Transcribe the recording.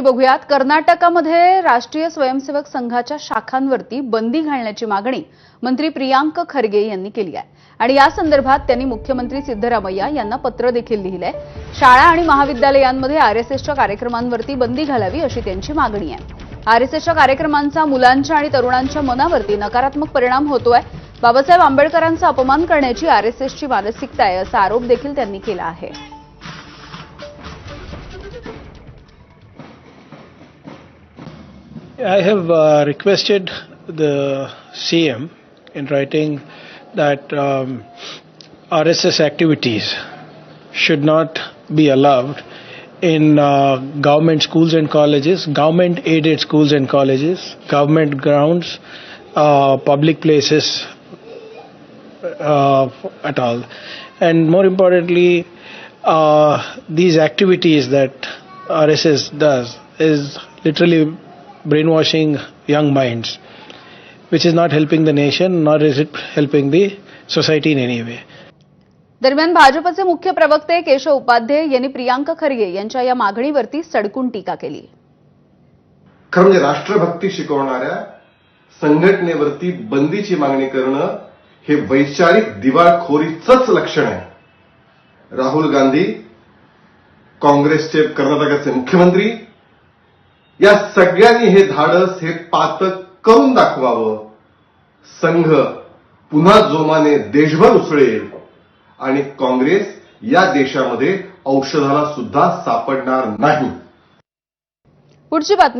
बातमी बघूयात. कर्नाटकामध्ये राष्ट्रीय स्वयंसेवक संघाच्या शाखांवरती बंदी घालण्याची मागणी मंत्री प्रियांक खरगे यांनी केली आहे. आणि या संदर्भात त्यांनी मुख्यमंत्री सिद्धरामय्या यांना पत्र देखील लिहिलंय. शाळा आणि महाविद्यालयांमध्ये आरएसएसच्या कार्यक्रमांवरती बंदी घालावी अशी त्यांची मागणी आहे. आरएसएसच्या कार्यक्रमांचा मुलांच्या आणि तरुणांच्या मनावरती नकारात्मक परिणाम होतोय. बाबासाहेब आंबेडकरांचा अपमान करण्याची आरएसएसची मानसिकता आहे असा आरोप देखील त्यांनी केला आहे. I have uh, requested the CM in writing that um, RSS activities should not be allowed in uh, government schools and colleges, government aided schools and colleges, government grounds, uh, public places uh, at all. And more importantly, uh, these activities that RSS does is literally brainwashing young minds, which is not helping the nation, nor is it helping the society in any way. दरम्यान भाजपचे मुख्य प्रवक्ते केशव उपाध्ये यांनी प्रियांक खरगे यांच्या या मागणीवरती सडकून टीका केली खरं म्हणजे राष्ट्रभक्ती शिकवणाऱ्या संघटनेवरती बंदीची मागणी करणं हे वैचारिक दिवाळखोरीचंच लक्षण आहे राहुल गांधी काँग्रेसचे कर्नाटकाचे मुख्यमंत्री या सगळ्यांनी हे धाडस हे पातक करून दाखवावं. संघ पुन्हा जोमाने देशभर उसळेल. आणि काँग्रेस या देशामध्ये औषधाला सुद्धा सापडणार नाही. पुढची बातमी.